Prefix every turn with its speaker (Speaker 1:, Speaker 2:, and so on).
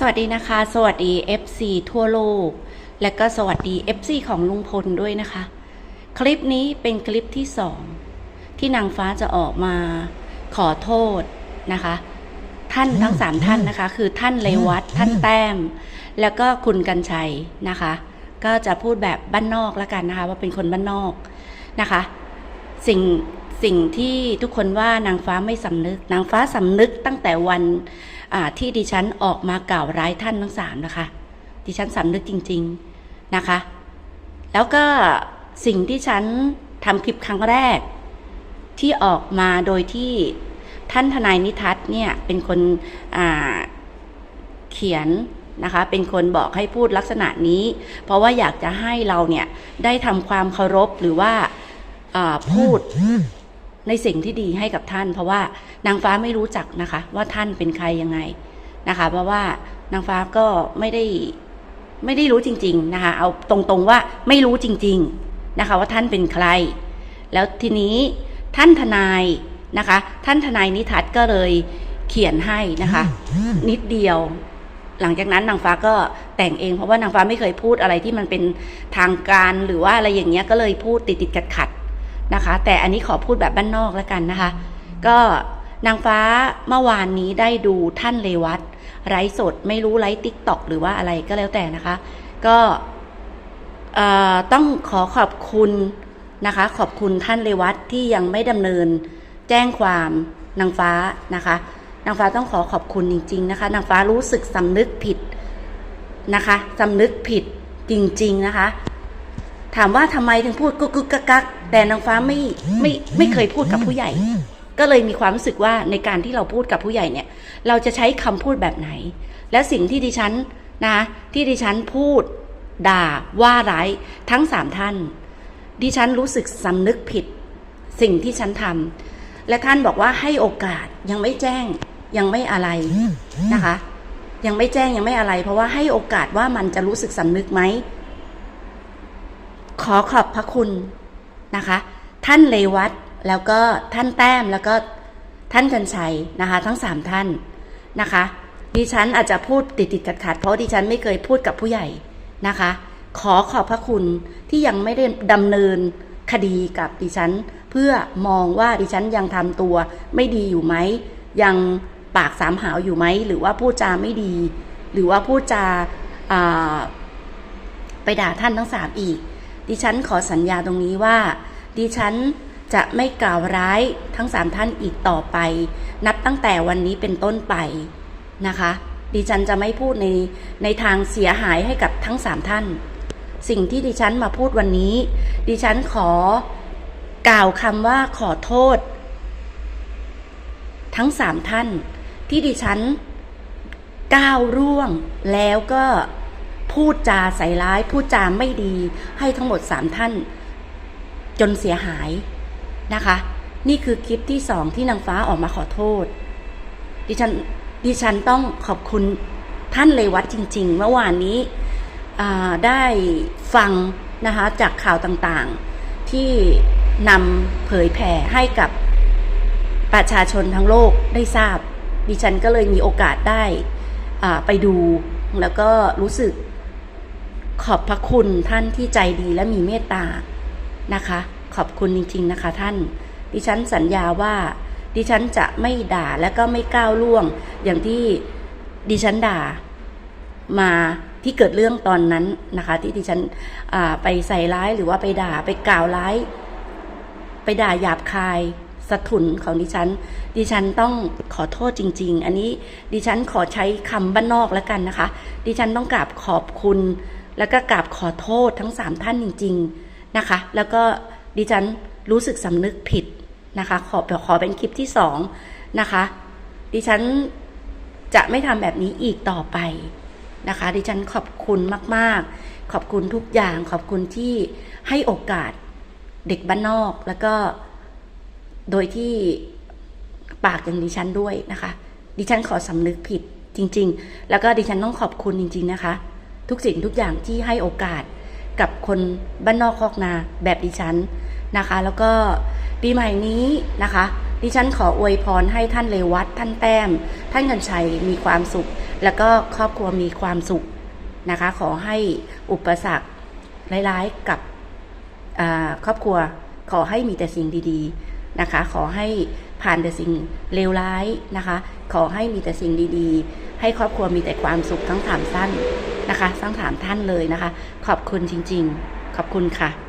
Speaker 1: สวัสดีนะคะ สวัสดี FC ทั่วโลก และก็สวัสดี FC ของลุงพลด้วยนะคะ คลิปนี้เป็นคลิปที่สองที่นางฟ้าจะออกมาขอโทษนะคะ ท่านทั้งสามท่านนะคะ คือท่านเลวัตท่านแต้ม แล้วก็คุณกัญชัยนะคะ ก็จะพูดแบบบ้านนอกแล้วกันนะคะ ว่าเป็นคนบ้านนอกนะคะ สิ่ง สิ่งที่ทุกคนว่านางฟ้าไม่สำนึก นางฟ้าสำนึกตั้งแต่วันที่ดิฉันออกมากล่าวร้ายท่านทั้งสามนะคะ ดิฉันสำนึกจริง ๆนะคะ แล้วก็สิ่งที่ฉันทำคลิปครั้งแรก ที่ออกมาโดยที่ท่านทนายนิทัศน์เนี่ยเป็นคนเขียนนะคะ เป็นคนบอกให้พูดลักษณะนี้ เพราะว่าอยากจะให้เราเนี่ยได้ทำความเคารพหรือว่าอ่าพูด ในสิ่งที่ดีให้กับท่าน เพราะว่านางฟ้าไม่รู้จักนะคะ ว่าท่านเป็นใครยังไงนะคะ เพราะว่านางฟ้าก็ไม่ได้ไม่ได้รู้จริง ๆนะคะ เอาตรงๆว่าไม่รู้จริง ๆนะคะ ว่าท่านเป็นใคร แล้วทีนี้ท่านทนายนะคะ ท่านทนายนิทัศน์ก็เลยเขียนให้นะคะ นิดเดียว หลังจากนั้นนางฟ้าก็แต่งเองเพราะว่านางฟ้าไม่เคยพูดอะไรที่มันเป็นทางการหรือว่าอะไรอย่างเงี้ยก็เลยพูดติดติดขัดขัด นะคะ แต่อันนี้ขอพูดแบบบ้านนอกแล้วกันนะคะ ก็นางฟ้าเมื่อวานนี้ได้ดูท่านเลวัตไลฟ์สดไม่รู้ไลฟ์ติ๊กต็อกหรือว่าอะไรก็แล้วแต่นะคะ ก็ต้องขอขอบคุณนะคะ ขอบคุณท่านเลวัตที่ยังไม่ดำเนินแจ้งความนางฟ้านะคะ นางฟ้าต้องขอขอบคุณจริง ๆ นะคะ นางฟ้ารู้สึกสำนึกผิดนะคะสำนึกผิดจริง ๆ นะคะ ถามว่าทำไมถึงพูดกุกกุกกักกัก แต่นางฟ้าไม่ไม่ไม่เคยพูดกับผู้ใหญ่ ก็เลยมีความรู้สึกว่าในการที่เราพูดกับผู้ใหญ่เนี่ย เราจะใช้คำพูดแบบไหน และสิ่งที่ดิฉันนะที่ดิฉันพูดด่าว่าร้ายทั้งสามท่าน ดิฉันรู้สึกสำนึกผิดสิ่งที่ฉันทำและท่านบอกว่าให้โอกาสยังไม่แจ้งยังไม่อะไรนะคะ ยังไม่แจ้งยังไม่อะไร เพราะว่าให้โอกาสว่ามันจะรู้สึกสำนึกไหมขอขอบพระคุณ นะคะ ท่านเลวัตแล้วก็ท่านแต้มแล้วก็ท่านกัญชัยนะคะ ทั้งสามท่านนะคะ ดิฉันอาจจะพูดติดติดขัดขัดๆเพราะดิฉันไม่เคยพูดกับผู้ใหญ่นะคะ ขอขอบพระคุณที่ยังไม่ได้ดำเนินคดีกับดิฉัน เพื่อมองว่าดิฉันยังทำตัวไม่ดีอยู่ไหม ยังปากสามหาวอยู่ไหม หรือว่าพูดจาไม่ดี หรือว่าพูดจาาไปด่าท่านทั้งสามอีก ดิฉันขอสัญญาตรงนี้ว่า ดิฉันจะไม่กล่าวร้ายทั้งสามท่านอีกต่อไป นับตั้งแต่วันนี้เป็นต้นไปนะคะ ดิฉันจะไม่พูดในในทางเสียหายให้กับทั้งสามท่าน สิ่งที่ดิฉันมาพูดวันนี้ ดิฉันขอกล่าวคำว่าขอโทษ ทั้งสามท่านที่ดิฉันก้าวร่วงแล้วก็ พูดจาใส่ร้าย พูดจาไม่ดีให้ทั้งหมดสามท่าน จนเสียหายนะคะ นี่คือคลิปที่สองที่นางฟ้าออกมาขอโทษ ดิฉันดิฉันต้องขอบคุณท่านเลวัตจริง ๆ เมื่อวานนี้ได้ฟังนะคะจากข่าวต่างๆ ที่นำเผยแผ่ให้กับประชาชนทั้งโลกได้ทราบ ดิฉันก็เลยมีโอกาสได้ไปดูแล้วก็รู้สึก ขอบพระคุณท่านที่ใจดีและมีเมตตานะคะ ขอบคุณจริง ๆนะคะ ท่าน ดิฉันสัญญาว่า ดิฉันจะไม่ด่าและก็ไม่ก้าวล่วง อย่างที่ดิฉันด่า มาที่เกิดเรื่องตอนนั้นนะคะ ที่ดิฉันไปใส่ร้ายหรือว่าไปด่าไปกล่าวร้าย ไปด่าหยาบคายสะทุนของดิฉัน ดิฉันต้องขอโทษจริง ๆ อันนี้ดิฉันขอใช้คำบ้านนอกแล้วกันนะคะ ดิฉันต้องกราบขอบคุณ แล้วก็กราบขอโทษทั้งสามท่านจริง ๆนะคะ แล้วก็ดิฉันรู้สึกสำนึกผิดนะคะ ขอขอเป็นคลิปที่สองนะคะ ดิฉันจะไม่ทำแบบนี้อีกต่อไปนะคะ ดิฉันขอบคุณมาก ๆ ขอบคุณทุกอย่าง ขอบคุณที่ให้โอกาสเด็กบ้านนอก แล้วก็โดยที่ปากอย่างดิฉันด้วยนะคะ ดิฉันขอสำนึกผิดจริง ๆ แล้วก็ดิฉันต้องขอบคุณจริง ๆ นะคะ ทุกสิ่งทุกอย่างที่ให้โอกาสกับคนบ้านนอกคอกนาแบบดิฉันนะคะ แล้วก็ปีใหม่นี้นะคะ ดิฉันขออวยพรให้ท่านเลวัตท่านแต้ม ท่านกันชัยมีความสุข แล้วก็ครอบครัวมีความสุขนะคะ ขอให้อุปสรรคร้ายๆกับครอบครัวขอให้มีแต่สิ่งดีๆนะคะ ขอให้ผ่านแต่สิ่งเลวร้ายนะคะ ขอให้มีแต่สิ่งดีๆ ให้ครอบครัวมีแต่ความสุขทั้งสามสั้นนะคะทั้งสามท่านเลยนะคะ ขอบคุณจริง ๆ ขอบคุณค่ะ